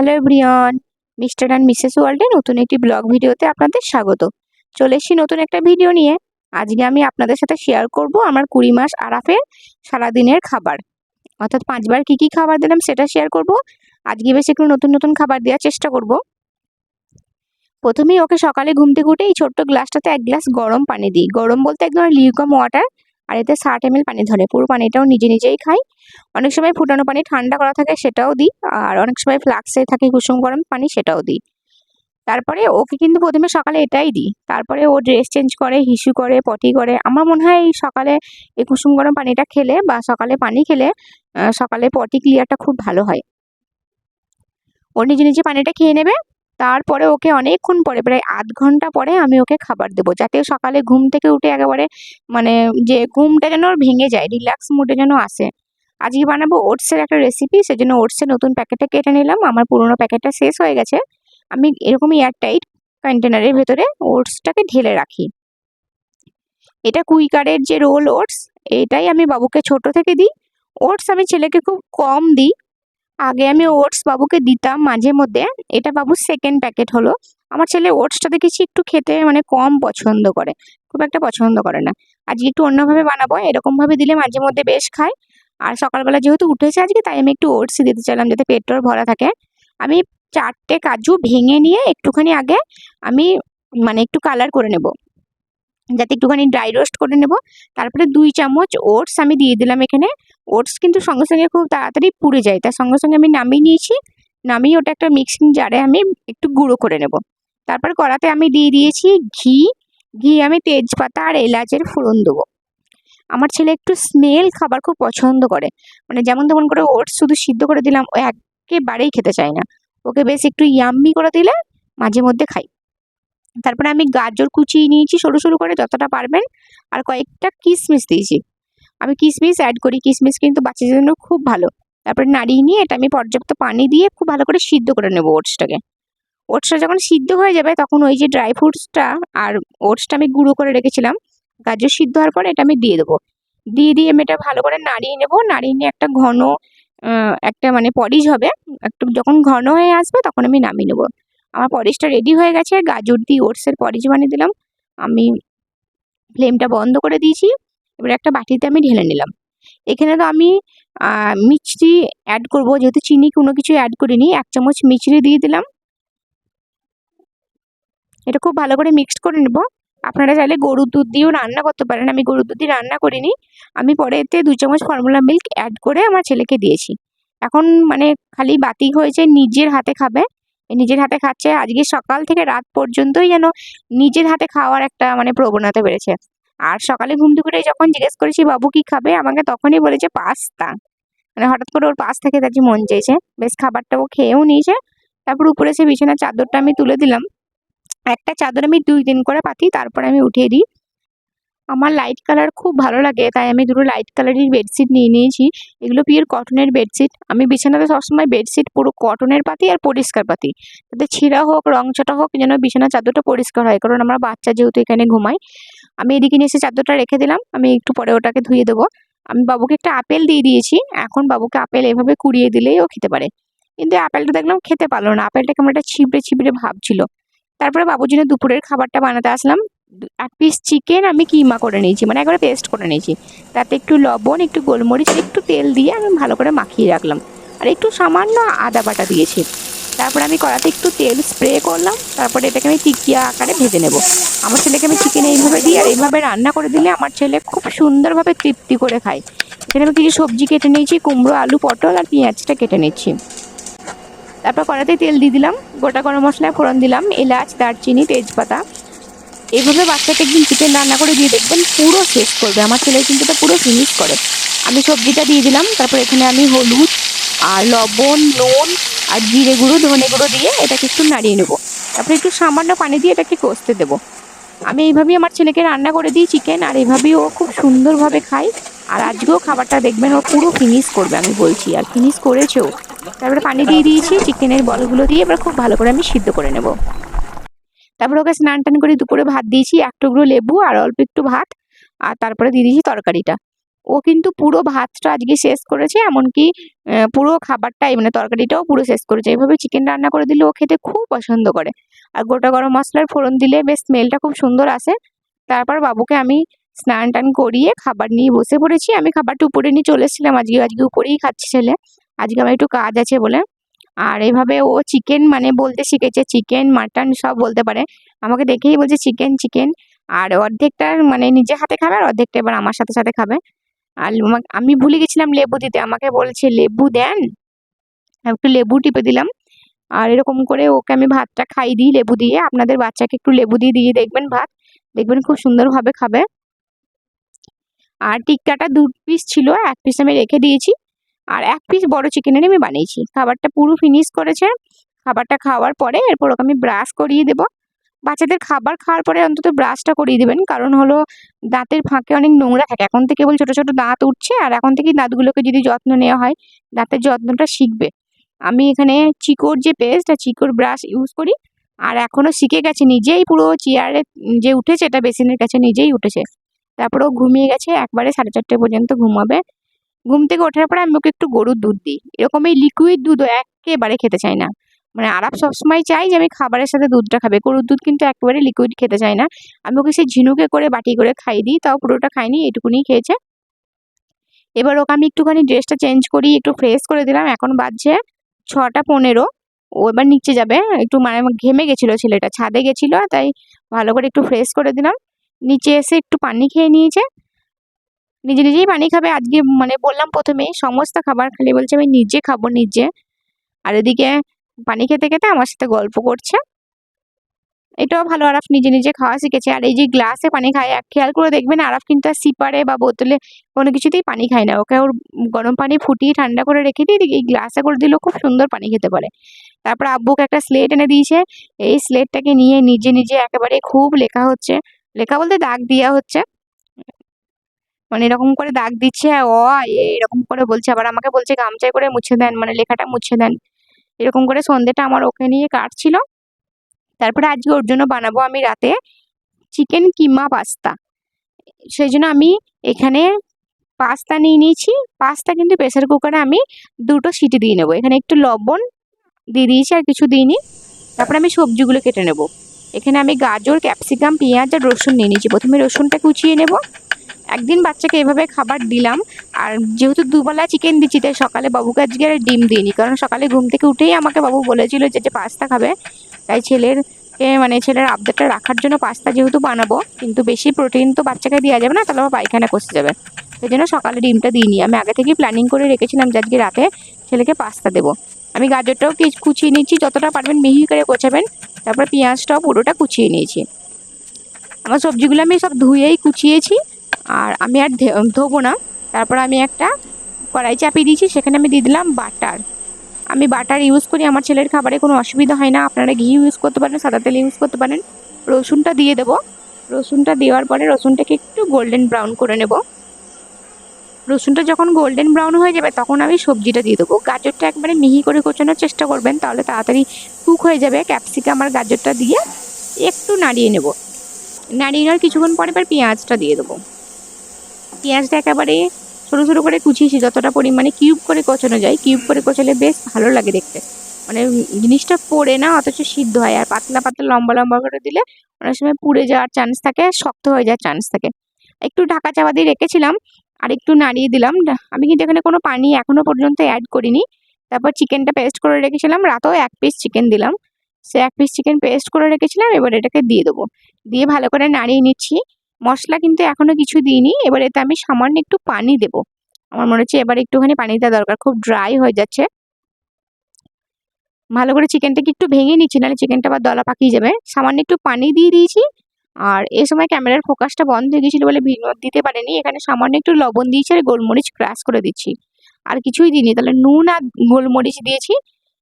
Hello everyone, Mr and Mrs ওয়ার্ল্ডে নতুন একটি ব্লগ ভিডিওতে আপনাদের স্বাগত। চলে এসেছি নতুন একটা ভিডিও নিয়ে। আজকে আমি আপনাদের সাথে শেয়ার করব আমার কুড়ি মাস আরাফের সারাদিনের খাবার। অর্থাৎ পাঁচবার কি কি খাবার দিলাম সেটা শেয়ার করব। আজকে বেশ একটু নতুন নতুন খাবার দেওয়ার চেষ্টা করব। প্রথমেই ওকে সকালে ঘুম থেকে এই ছোট্ট গ্লাসটাতে এক গ্লাস গরম পানি দিই। গরম বলতে একদম লিউকম ওয়াটার আর এতে ষাট এম পানি ধরে। পুরো পানিটাও নিজে নিজেই খাই। অনেক সময় ফুটানো পানি ঠান্ডা করা থাকে সেটাও দিই। আর অনেক সময় ফ্লাক্সে থাকে কুসুম গরম পানি সেটাও দিই। তারপরে ওকে কিন্তু প্রথমে সকালে এটাই দিই। তারপরে ও ড্রেস চেঞ্জ করে, হিসু করে, পটি করে। আমার মনে হয় এই সকালে এই কুসুম গরম পানিটা খেলে বা সকালে পানি খেলে সকালে পটি ক্লিয়ারটা খুব ভালো হয়। ও নিজে নিজে পানিটা খেয়ে নেবে। তারপরে ওকে অনেকক্ষণ পরে, প্রায় আধ ঘণ্টা পরে আমি ওকে খাবার দেবো। যাতে সকালে ঘুম থেকে উঠে একেবারে মানে যে ঘুমটা যেন ওর ভেঙে যায় রিল্যাক্স মুডে যেন আসে। আজকে বানাবো ওটসের একটা রেসিপি সেজন্য ওটসের নতুন প্যাকেটটা কেটে নিলাম। আমার পুরোনো প্যাকেটটা শেষ হয়ে গেছে। আমি এরকমই এয়ারটাইট কন্টেনারের ভেতরে ওটসটাকে ঢেলে রাখি। এটা কুইকারের যে রোল ওটস এটাই আমি বাবুকে ছোট থেকে দিই। ওটস আমি ছেলেকে খুব কম দিই। আগে আমি ওটস বাবুকে দিতাম মাঝে মধ্যে। এটা বাবুর সেকেন্ড প্যাকেট হলো। আমার ছেলে ওটসটা দেখেছি একটু খেতে মানে কম পছন্দ করে। খুব একটা পছন্দ করে না। আজকে একটু অন্যভাবে বানাবো। এরকমভাবে দিলে মাঝে মধ্যে বেশ খায়। আর সকালবেলা যেহেতু উঠেছে আজকে, তাই আমি একটু ওটসই দিতে চাইলাম যাতে পেটটার ভরা থাকে। আমি চারটে কাজু ভেঙে নিয়ে একটুখানি আগে আমি মানে একটু কালার করে নেব। যাতে একটুখানি ড্রাই রোস্ট করে নেব। তারপরে দুই চামচ ওটস আমি দিয়ে দিলাম এখানে। ওটস কিন্তু সঙ্গে সঙ্গে খুব তাড়াতাড়ি পুড়ে যায়। তার সঙ্গে সঙ্গে আমি নামিয়ে নিয়েছি। নামিয়ে ওটা একটা মিক্সিং জারে আমি একটু গুঁড়ো করে নেব। তারপর কড়াতে আমি দিয়ে দিয়েছি ঘি। ঘি আমি তেজপাতা আর এলাচের ফোড়ন দেবো। আমার ছেলে একটু স্মেল খাবার খুব পছন্দ করে। মানে যেমন তেমন করে ওটস শুধু সিদ্ধ করে দিলাম, ও একেবারেই খেতে চায় না। ওকে বেশ একটু ইয়াম্মি করে দিলে মাঝে মধ্যে খাই। তারপরে আমি গাজর কুচিয়ে নিয়েছি সরু সরু করে যতটা পারবেন, আর কয়েকটা কিশমিশ দিয়েছি। আমি কিশমিশ অ্যাড করি কিশমিশ কিন্তু বাচ্চাদের জন্য খুব ভালো। তারপরে নাড়িয়ে নিয়ে এটা আমি পর্যাপ্ত পানি দিয়ে খুব ভালো করে সিদ্ধ করে নেব ওটসটাকে। ওটসটা যখন সিদ্ধ হয়ে যাবে তখন ওই যে ড্রাই ফ্রুটসটা আর ওটসটা আমি গুঁড়ো করে রেখেছিলাম, গাজর সিদ্ধ হওয়ার পরে এটা আমি দিয়ে দেবো। দিয়ে দিয়ে আমি এটা ভালো করে নাড়িয়ে নেব, নাড়িয়ে নিয়ে একটা ঘন একটা মানে পরিজ হবে, একটু যখন ঘন হয়ে আসবে তখন আমি নামিয়ে নেব। আমার পরিজটা রেডি হয়ে গেছে, গাজর দিয়ে ওটসের পরিজ বানিয়ে দিলাম। আমি ফ্লেমটা বন্ধ করে দিয়েছি, এবার একটা বাটিতে আমি ঢেলে নিলাম। এখানে তো আমি মিষ্টি অ্যাড করব, যেহেতু চিনি কোনো কিছু অ্যাড করিনি, এক চামচ মিচড়ি দিয়ে দিলাম। এটা খুব ভালো করে মিক্সড করে নেব। আপনারা চাইলে গরুর দুধ দিয়েও রান্না করতে পারেন, আমি গরুর দুধ দিয়ে রান্না করিনি। আমি পরে এতে দু চামচ ফর্মুলা মিল্ক অ্যাড করে আমার ছেলেকে দিয়েছি। এখন মানে খালি বাতি হয়েছে, নিজের হাতে খাবে। নিজের হাতে খাচ্ছে। আজকে সকাল থেকে রাত পর্যন্তই যেন নিজের হাতে খাওয়ার একটা মানে প্রবণতা বেড়েছে। আর সকালে ঘুম থেকে যখন জিজ্ঞেস করেছি, বাবু কি খাবে? আমাকে তখনই বলেছে, পাস্তা। মানে হঠাৎ করে ওর পাস্তা খেতে আজকে মন চেয়েছে বেশ খাবারটা ও খেয়েও নিয়েছে। তারপর উপরে সে বিছানার চাদরটা আমি তুলে দিলাম। একটা চাদর আমি দুই দিন করে পাতি, তারপরে আমি উঠিয়ে দিই। আমার লাইট কালার খুব ভালো লাগে, তাই আমি দুটো লাইট কালারের বেডশিট নিয়ে নিয়েছি। এগুলো পিওর কটনের বেডশিট আমি বিছানাতে সবসময় বেডশিট পুরো কটনের পাতি আর পরিষ্কার পাতি। তাতে ছিঁড়া হোক, রং চটা হোক, যেন বিছানার চাদরটা পরিষ্কার হয়, কারণ আমার বাচ্চা যেহেতু এখানে ঘুমাই আমি এদিকে নিয়ে এসে চাদরটা রেখে দিলাম, আমি একটু পরে ওটাকে ধুয়ে দেবো। আমি বাবুকে একটা আপেল দিয়ে দিয়েছি, এখন বাবুকে আপেল এভাবে কুড়িয়ে দিলেই ও খেতে পারে। কিন্তু আপেলটা দেখলাম খেতে পারল না, আপেলটা কেমন একটা ছিবড়ে ছিবড়ে ভাব ছিল। তারপরে বাবুর জন্য দুপুরের খাবারটা বানাতে আসলাম। এক পিস চিকেন আমি কিমা করে নিয়েছি মানে একবারে পেস্ট করে নিয়েছি। তাতে একটু লবণ, একটু গোলমরিচ একটু তেল দিয়ে আমি ভালো করে মাখিয়ে রাখলাম। আর একটু সামান্য আদা বাটা দিয়েছি। তারপরে আমি কড়াতে একটু তেল স্প্রে করলাম, তারপরে এটাকে আমি টিকিয়া আকারে ভেজে নেব। আমার ছেলেকে আমি চিকেন এইভাবে দিই, আর এইভাবে রান্না করে দিলে আমার ছেলে খুব সুন্দরভাবে তৃপ্তি করে খায়। এখানে আমি কিছু সবজি কেটে নিয়েছি, কুমড়ো, আলু, পটল আর পেঁয়াজটা কেটে নিচ্ছি। তারপর কড়াতে তেল দিয়ে দিলাম, গোটা গরম মশলায় ফোড়ন দিলাম, এলাচ, দারচিনি, তেজপাতা। এইভাবে বাচ্চাকে একদিন চিকেন রান্না করে দিয়ে দেখবেন পুরো শেষ করবে। আমার ছেলে কিন্তু এটা পুরো ফিনিশ করে। আমি সবজিটা দিয়ে দিলাম, তারপর এখানে আমি হলুদ আর লবণ, নুন আর জিরে গুঁড়ো, ধনে গুঁড়ো দিয়ে এটাকে একটু নাড়িয়ে নেব। তারপরে একটু সামান্য পানি দিয়ে এটাকে কষতে দেবো। আমি এইভাবেই আমার ছেলেকে রান্না করে দিই চিকেন আর এইভাবেই ও খুব সুন্দরভাবে খায়। আর আজকেও খাবারটা দেখবেন ও পুরো ফিনিশ করবে, আমি বলছি। আর ফিনিশ করেছেও। তারপরে পানি দিয়ে দিয়েছি চিকেনের বলগুলো দিয়ে এবার খুব ভালো করে আমি সিদ্ধ করে নেব। তারপরে ওকে স্নান টান করে দুপুরে ভাত দিয়েছি, এক টুকরো লেবু আর অল্প একটু ভাত, আর তারপরে দিয়ে দিয়েছি তরকারিটা। ও কিন্তু পুরো ভাতটা আজকে শেষ করেছে, এমনকি পুরো খাবারটাই মানে তরকারিটাও পুরো শেষ করেছে। এইভাবে চিকেন রান্না করে দিলে ও খেতে খুব পছন্দ করে। আর গোটা গরম মশলার ফোড়ন দিলে বেশ স্মেলটা খুব সুন্দর আসে। তারপর বাবুকে আমি স্নান টান করিয়ে খাবার নিয়ে বসে পড়েছি। আমি খাবারটা উপরে নিয়ে চলে এসেছিলাম। আজকে আজকে উপরেই খাচ্ছি ছেলে। আজকে আমার একটু কাজ আছে বলে। আর এভাবে ও চিকেন মানে বলতে শিখেছে চিকেন মাটন সব বলতে পারে। আমাকে দেখেই বলছে চিকেন চিকেন আর অর্ধেকটা মানে নিজে হাতে খাবে আর অর্ধেকটা এবার আমার সাথে সাথে খাবে। আর আমা- ভুলে গেছিলাম লেবু দিতে, আমাকে বলছে লেবু দেন একটু লেবু টিপে দিলাম। আর এরকম করে ওকে আমি ভাতটা খাই দিই লেবু দিয়ে, আপনাদের বাচ্চাকে একটু লেবু দিয়ে দিয়ে দেখবেন ভাত, দেখবেন খুব সুন্দরভাবে খাবে। আর টিক্কাটা দু পিস ছিল, এক পিস আমি রেখে দিয়েছি। আর এক পিস বড় চিকেনের আমি বানিয়েছি। খাবারটা পুরো ফিনিশ করেছে। খাবারটা খাওয়ার পরে এরপর ওকে আমি ব্রাশ করিয়ে দেবো। বাচ্চাদের খাবার খাওয়ার পরে অন্তত ব্রাশটা করিয়ে দেবেন। কারণ হলো দাঁতের ফাঁকে অনেক নোংরা থাকে। এখন থেকে কেবল ছোটো ছোটো দাঁত উঠছে আর এখন থেকেই দাঁতগুলোকে যদি যত্ন নেওয়া হয়, দাঁতের যত্নটা শিখবে। আমি এখানে চিকোর যে পেস্ট আর চিকোর ব্রাশ ইউজ করি আর এখনও শিখে গেছে। নিজেই পুরো চেয়ারে যে উঠেছে, এটা বেসিনের কাছে নিজেই উঠেছে। তারপরেও ঘুমিয়ে গেছে। একবারে সাড়ে চারটে পর্যন্ত ঘুমাবে। ঘুম থেকে ওঠার পরে আমি ওকে একটু গরুর দুধ দিই। এরকম এই লিকুইড দুধও একেবারে খেতে চাই না। মানে আরাপ সবসময় চাই যে আমি খাবারের সাথে দুধটা খাবে। গরুর দুধ কিন্তু একেবারে লিকুইড খেতে চাই না। আমি ওকে সেই ঝিনুকে করে বাটি করে খাইয়ে দিই, তাও পুরোটা খাইনি এটুকুনি খেয়েছে। এবার ওকে আমি একটুখানি ড্রেসটা চেঞ্জ করি একটু ফ্রেশ করে দিলাম। এখন বাজছে ছটা পনেরো। ও এবার নিচে যাবে। একটু মানে ঘেমে গেছিল ছেলেটা। ছাদে গেছিল, তাই ভালো করে একটু ফ্রেশ করে দিলাম। নিচে এসে একটু পানি খেয়ে নিয়েছে। নিজে নিজেই পানি খাবে। আজকে মানে বললাম প্রথমেই সমস্ত খাবার খালি বলছে, আমি নিজে খাব নিজে। আর এদিকে পানি খেতে খেতে আমার সাথে গল্প করছে। এটাও ভালো, আরাফ নিজে নিজে খাওয়া শিখেছে। আর এই যে গ্লাসে পানি খায়, এক খেয়াল করে দেখবেন আরাফ কিন্তু আর সিপারে বা বোতলে কোনো কিছুতেই পানি খায় না। ওকে ওর গরম পানি ফুটিয়ে ঠান্ডা করে রেখে দিই এই গ্লাসে করে দিলেও খুব সুন্দর পানি খেতে পারে। তারপর আব্বুকে একটা স্লেট এনে দিয়েছে। এই স্লেটটাকে নিয়ে নিজে নিজে একেবারে খুব লেখা হচ্ছে। লেখা বলতে দাগ দেওয়া হচ্ছে। মানে এরকম করে দাগ দিচ্ছে অ এ এরকম করে বলছে। আবার আমাকে বলছে, গামছায় করে মুছে দেন মানে লেখাটা মুছে দেন। এরকম করে সন্ধ্যেটা আমার ওকে নিয়ে কাটছিল। তারপরে আজকে ওর জন্য বানাবো আমি রাতে চিকেন কিমা পাস্তা। সেই জন্য আমি এখানে পাস্তা নিয়ে নিয়েছি। পাস্তা কিন্তু প্রেসার কুকারে আমি দুটো সিটি দিয়ে নেব। এখানে একটু লবণ দিয়ে দিয়েছি আর কিছু দিইনি। তারপরে আমি সবজিগুলো কেটে নেব। এখানে আমি গাজর, ক্যাপসিকাম, পেঁয়াজ আর রসুন নিয়ে নিয়েছি। প্রথমে রসুনটা কুচিয়ে নেব। একদিন বাচ্চাকে এভাবে খাবার দিলাম। আর যেহেতু দুবেলা চিকেন দিচ্ছি, তাই সকালে বাবুকে আজকে আর ডিম দিইনি। কারণ সকালে ঘুম থেকে উঠেই আমাকে বাবু বলেছিল যে যে পাস্তা খাবে। তাই ছেলের মানে ছেলের আবদারটা রাখার জন্য পাস্তা যেহেতু বানাবো, কিন্তু বেশি প্রোটিন তো বাচ্চাকে দেওয়া যাবে না, তাহলে আবার পায়খানা কষে যাবে। সেই জন্য সকালে ডিমটা দিইনি। আমি আগে থেকেই প্ল্যানিং করে রেখেছিলাম যে, আজকে রাতে ছেলেকে পাস্তা দেবো। আমি গাজরটাও কি কুচিয়ে নিচ্ছি যতটা পারবেন মিহি করে কোচাবেন, তারপর পেঁয়াজটাও পুরোটা কুচিয়ে নিয়েছি। আমার সবজিগুলো আমি সব ধুয়েই কুচিয়েছি। আর আমি আর ধোবো না। তারপর আমি একটা কড়াই চাপিয়ে দিয়েছি, সেখানে আমি দিয়ে দিলাম বাটার। আমি বাটার ইউজ করি, আমার ছেলের খাবারে কোনো অসুবিধা হয় না। আপনারা ঘি ইউজ করতে পারেন, সাদা তেল ইউজ করতে পারেন। রসুনটা দিয়ে দেবো। রসুনটা দেওয়ার পরে রসুনটাকে একটু গোল্ডেন ব্রাউন করে নেব। রসুনটা যখন গোল্ডেন ব্রাউন হয়ে যাবে, তখন আমি সবজিটা দিয়ে দেবো। গাজরটা একবারে মিহি করে কোচানোর চেষ্টা করবেন, তাহলে তাড়াতাড়ি কুক হয়ে যাবে। ক্যাপসিকাম আর গাজরটা দিয়ে একটু নাড়িয়ে নেব। নাড়িয়ে নেওয়ার কিছুক্ষণ পরে এবার পেঁয়াজটা দিয়ে দেবো। পেঁয়াজটা একেবারে ছোটো ছোটো করে কুচিয়েছি। যতটা পরিমাণে কিউব করে কোচানো যায় কিউব করে কোচালে বেশ ভালো লাগে দেখতে। মানে জিনিসটা পড়ে না, অথচ সিদ্ধ হয়। আর পাতলা পাতলা লম্বা লম্বা করে দিলে অনেক সময় পুড়ে যাওয়ার চান্স থাকে, শক্ত হয়ে যাওয়ার চান্স থাকে। একটু ঢাকা চাপা দিয়ে রেখেছিলাম, আর একটু নাড়িয়ে দিলাম। আমি কিন্তু এখানে কোনো পানি এখনও পর্যন্ত অ্যাড করিনি। তারপর চিকেনটা পেস্ট করে রেখেছিলাম, রাতেও এক পিস চিকেন দিলাম। সে এক পিস চিকেন পেস্ট করে রেখেছিলাম, এবার এটাকে দিয়ে দেবো। দিয়ে ভালো করে নাড়িয়ে নিচ্ছি। মশলা কিন্তু এখনও কিছু দিইনি। এবার এতে আমি সামান্য একটু পানি দেব। আমার মনে হচ্ছে এবার একটুখানি পানি দেওয়া দরকার, খুব ড্রাই হয়ে যাচ্ছে। ভালো করে চিকেনটাকে একটু ভেঙে নিচ্ছি, নাহলে চিকেনটা আবার দলা পাকিয়ে যাবে। সামান্য একটু পানি দিয়ে দিয়েছি। আর এই সময় ক্যামেরার ফোকাসটা বন্ধ হয়ে গেছিল বলে ভিডিও দিতে পারেনি। এখানে সামান্য একটু লবণ দিয়েছি আর গোলমরিচ ক্রাশ করে দিচ্ছি। আর কিছুই দিইনি, তাহলে নুন আর গোলমরিচ দিয়েছি।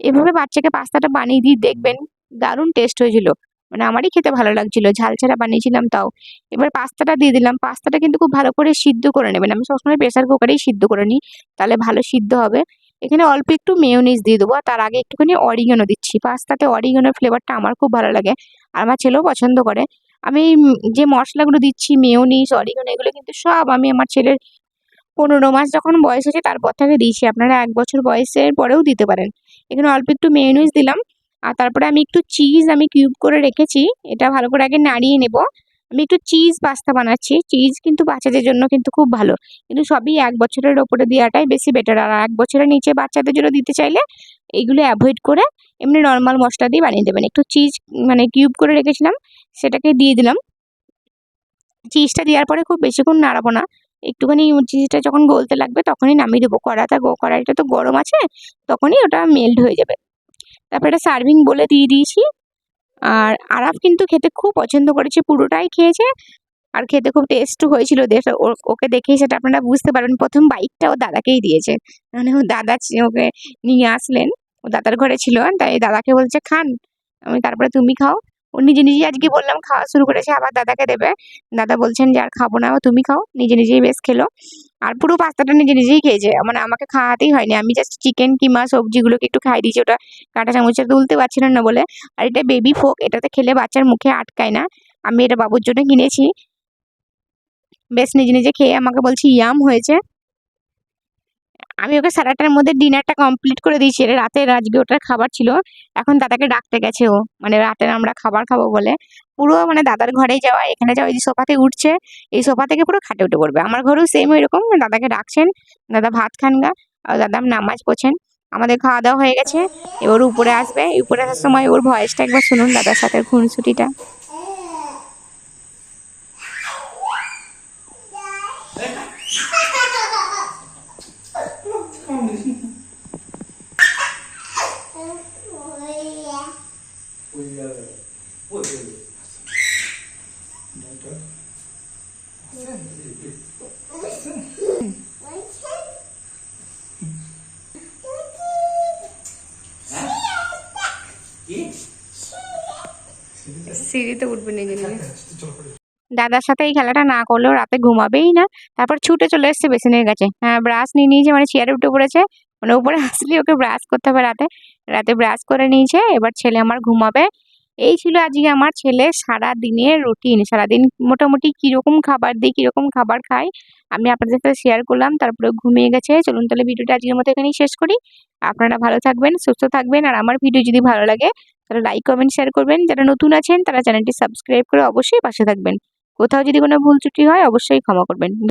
এভাবে বাচ্চাকে পাস্তাটা বানিয়ে দিয়ে দেখবেন, দারুণ টেস্ট হয়েছিল। মানে আমারই খেতে ভালো লাগছিল। ঝাল ছাড়া বানিয়েছিলাম তাও। এবার পাস্তাটা দিয়ে দিলাম। পাস্তাটা কিন্তু খুব ভালো করে সিদ্ধ করে নেবেন। আমি সবসময় প্রেসার কুকারেই সিদ্ধ করে নিই। তাহলে ভালো সিদ্ধ হবে। এখানে অল্প একটু মেয়োনিজ দিয়ে দেবো। তার আগে একটুখানি অরিগানো দিচ্ছি। পাস্তাতে অরিগানোর ফ্লেভারটা আমার খুব ভালো লাগে আর আমার ছেলেও পছন্দ করে। আমি যে মশলাগুলো দিচ্ছি, মেয়োনিজ অরিগানো এগুলো কিন্তু সব আমি আমার ছেলের পনেরো মাস যখন বয়স হয়েছে, তারপর থেকে দিয়েছি। আপনারা এক বছর বয়সের পরেও দিতে পারেন। এখানে অল্প একটু মেয়োনিজ দিলাম। আর তারপরে আমি একটু চিজ আমি কিউব করে রেখেছি। এটা ভালো করে আগে নাড়িয়ে নেব। আমি একটু চিজ পাস্তা বানাচ্ছি। চিজ কিন্তু বাচ্চাদের জন্য কিন্তু খুব ভালো। কিন্তু সবই এক বছরের ওপরে দেওয়াটাই বেশি বেটার আর এক বছরের নিচে বাচ্চাদের জন্য দিতে চাইলে এইগুলো অ্যাভয়েড করে এমনি নর্মাল মশলা দিয়ে বানিয়ে দেবেন। একটু চিজ মানে কিউব করে রেখেছিলাম, সেটাকে দিয়ে দিলাম। চিজটা দেওয়ার পরে খুব বেশিক্ষণ নাড়াবো না। একটুখানি চিজটা যখন গলতে লাগবে তখনই নামিয়ে দেবো। কড়াটা কড়াইটা তো গরম আছে, তখনই ওটা মেল্ট হয়ে যাবে। তারপরে এটা সার্ভিং বলে দিয়ে দিয়েছি। আর আরাফ কিন্তু খেতে খুব পছন্দ করেছে, পুরোটাই খেয়েছে। আর খেতে খুব টেস্ট হয়েছিল ওকে দেখেই সেটা আপনারা বুঝতে পারবেন। প্রথম বাইকটা ও দাদাকেই দিয়েছে। মানে ও দাদা ওকে নিয়ে আসলেন। ও দাদার ঘরে ছিল, তাই দাদাকে বলছে, খান, আমি তারপরে তুমি খাও। ও নিজে নিজেই আজকে বললাম, খাওয়া শুরু করেছে, আবার দাদাকে দেবে। দাদা বলছেন যে, আর খাব না, তুমি খাও। নিজে নিজেই বেশ খেলো। আর পুরো পাস্তাটা নিজে নিজেই খেয়েছে। মানে আমাকে খাওয়াতেই হয়নি। আমি জাস্ট চিকেন কিমা, সবজিগুলোকে একটু খাই দিয়েছি। ওটা কাঁটা চামচে তুলতে পারছিলেন না বলে। আর এটা বেবি ফোক, এটাতে খেলে বাচ্চার মুখে আটকায় না। আমি এটা বাবুর জন্য কিনেছি। বেশ নিজে নিজে খেয়ে আমাকে বলছি, ইয়াম হয়েছে। আমি ওকে সারাটার মধ্যে ডিনারটা কমপ্লিট করে দিয়েছি। এটা রাতের আজকে ওটার খাবার ছিল। এখন দাদাকে ডাকতে গেছে ও। মানে রাতের আমরা খাবার খাব বলে। পুরো মানে দাদার ঘরেই যাওয়া, এখানে যাওয়া, এই যে সোফাতে উঠছে, এই সোফা থেকে পুরো খাটে উঠে পড়বে। আমার ঘরেও সেম এরকম দাদাকে ডাকছেন, দাদা ভাত খান গা, আর দাদা নামাজ পড়ছেন। আমাদের খাওয়া দাওয়া হয়ে গেছে। এবার উপরে আসবে। উপরে আসার সময় ওর ভয়েসটা একবার শুনুন দাদার সাথে খুনসুটিটা সিঁড়িতে উঠবে দাদার সাথে এই খেলাটা না করলেও রাতে ঘুমাবেই না। তারপর ছুটে চলে এসছে বেসিনের কাছে। হ্যাঁ ব্রাশ নিয়ে নিয়েছে মানে চেয়ারে উঠে পড়েছে। মানে উপরে আসলে ওকে ব্রাশ করতে হবে রাতে। রাতে ব্রাশ করে নিয়েছে, এবার ছেলে আমার ঘুমাবে। এই ছিল আজকে আমার ছেলে। সারা দিনের রুটিন সারাদিন মোটামুটি কীরকম খাবার দিই, কীরকম খাবার খাই, আমি আপনাদের সাথে শেয়ার করলাম তারপরে ঘুমিয়ে গেছে। চলুন তাহলে ভিডিওটা আজকের মতো এখানেই শেষ করি। আপনারা ভালো থাকবেন, সুস্থ থাকবেন, আর আমার ভিডিও যদি ভালো লাগে, তাহলে লাইক কমেন্ট শেয়ার করবেন। যারা নতুন আছেন, তারা চ্যানেলটি সাবস্ক্রাইব করে অবশ্যই পাশে থাকবেন। কোথাও যদি কোনো ভুল ত্রুটি হয়, অবশ্যই ক্ষমা করবেন।